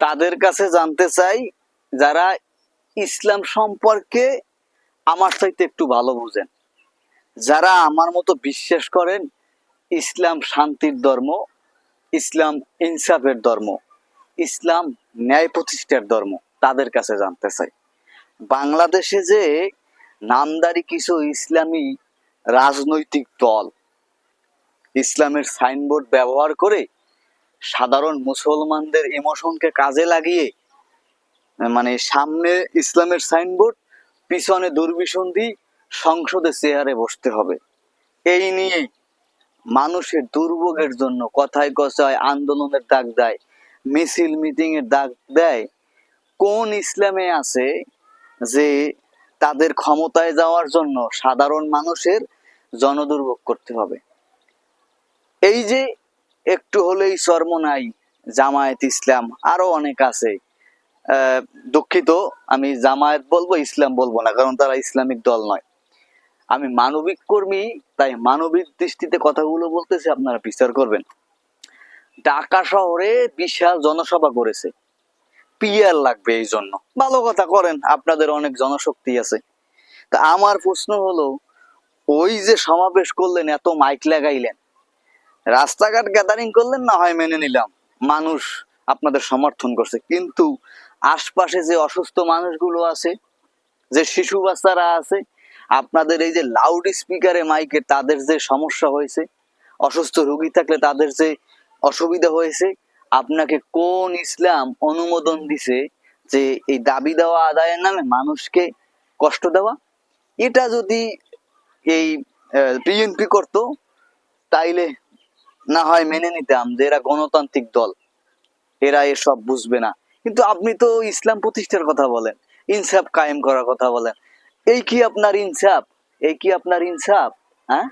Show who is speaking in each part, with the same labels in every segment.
Speaker 1: তাদের কাছে জানতে চাই যারা ইসলাম সম্পর্কে আমার চাইতে একটু ভালো বুঝেন। যারা আমার মতো বিশ্বাস করেন ইসলাম শান্তির ধর্ম, ইসলাম ইনসাফের ধর্ম, ইসলাম ন্যায় প্রতিষ্ঠার ধর্ম তাদের কাছে জানতে চাই। বাংলাদেশে যে নামদারি কিছু ইসলামী রাজনৈতিক দল, ইসলামের সাইনবোর্ড ব্যবহার করে সাধারণ মুসলমানদের ইমোশনকে কাজে লাগিয়ে মানে সামনে ইসলামের সাইনবোর্ড, পিছনে দুর্বিসন্ধি, সংসদে চেয়ারে বসতে হবে। এই নিয়ে মানুষের দুর্ভোগের জন্য কথায় কথায় আন্দোলনের ডাক দেয়, মিছিল মিটিং এর ডাক দেয়। কোন ইসলামে আছে যে তাদের ক্ষমতায় যাওয়ার জন্য সাধারণ মানুষের জনদুর্ভোগ করতে হবে? এই যে একটু হলেই চর্ম নাই জামায়াত ইসলাম, আরও অনেক আছে। দুঃখিত, আমি জামায়াত বলব, ইসলাম বলব না, কারণ তারা ইসলামিক দল নয়। আমি মানবিক কর্মী, তাই মানবিক দৃষ্টিতে কথাগুলো বলতেছি, আপনারা বিচার করবেন। ঢাকা শহরে বিশাল জনসভা করেছে। পিয়ার লাগবে এই জন্য। ভালো কথা করেন, আপনাদের অনেক জনশক্তি আছে। তা আমার প্রশ্ন হলো, ওই যে সমাবেশ করলেন, এত মাইক লাগাইলেন রাস্তাঘাট গ্যাদারিং করলেন না হয় মেনে নিলাম। মানুষ আপনাদের সমর্থন করছে। কিন্তু আশপাশে যে অসুস্থ মানুষগুলো আছে, যে শিশু বাচ্চারা আছে, আপনাদের এই যে লাউড স্পিকারে মাইকে তাদের যে সমস্যা হয়েছে, অসুস্থ রোগী থাকলে তাদের যে অসুবিধা হয়েছে, আপনাকে কোন ইসলাম অনুমোদন দিছে যে এই দাবি দেওয়া আদায়ের নামে মানুষকে কষ্ট দেওয়া? এটা যদি এই বিএনপি করতো, তাইলে না হয় মেনে নিতাম যে এরা গণতান্ত্রিক দল। এরা এসব বুঝবে না। কিন্তু আপনি তো ইসলাম প্রতিষ্ঠার কথা বলেন, ইনসাফ কায়েম করার কথা বলেন। এই কি আপনার ইনসাফ? এই কি আপনার ইনসাফ? হ্যাঁ?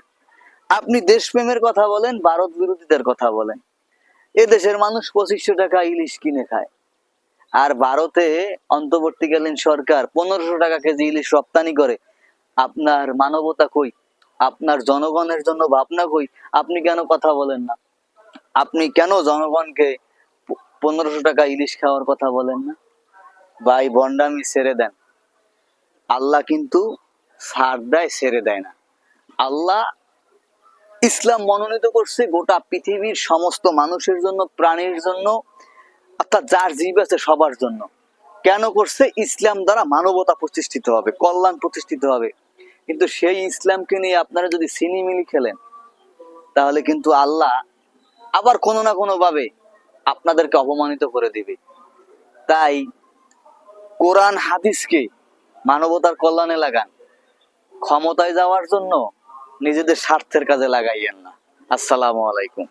Speaker 1: আপনি দেশপ্রেমের কথা বলেন, ভারত বিরোধীদের কথা বলেন। এ দেশের মানুষ পঁচিশশো টাকা ইলিশ কিনে খায়। আর ভারতে অন্তর্বর্তীকালীন সরকার পনেরোশো টাকা কেজি ইলিশ রপ্তানি করে। আপনার মানবতা কই? আপনার জনগণের জন্য ভাবনা কই আপনি কেন কথা বলেন না? আপনি কেন জনগণকে পনেরোশো টাকা ইলিশ খাওয়ার কথা বলেন না? ভাই, বন্ডামি ছেড়ে দেন। আল্লাহ কিন্তু ছাড় দেয় দেয় না। আল্লাহ ইসলাম মনোনীত করছে গোটা পৃথিবীর সমস্ত মানুষের জন্য, প্রাণীর জন্য, অর্থাৎ যার জীব আছে সবার জন্য। কেন করছে? ইসলাম দ্বারা মানবতা প্রতিষ্ঠিত হবে, কল্যাণ প্রতিষ্ঠিত হবে। কিন্তু সেই ইসলামকে নিয়ে আপনারা যদি সিনিমিনি খেলেন, তাহলে কিন্তু আল্লাহ আবার কোনো না কোনো ভাবে আপনাদেরকে অপমানিত করে দিবে। তাই কোরআন হাদিসকে মানবতার কল্যাণে লাগান। ক্ষমতায় যাওয়ার জন্য নিজেদের স্বার্থের কাজে লাগাইয়েন না। আসসালামু আলাইকুম।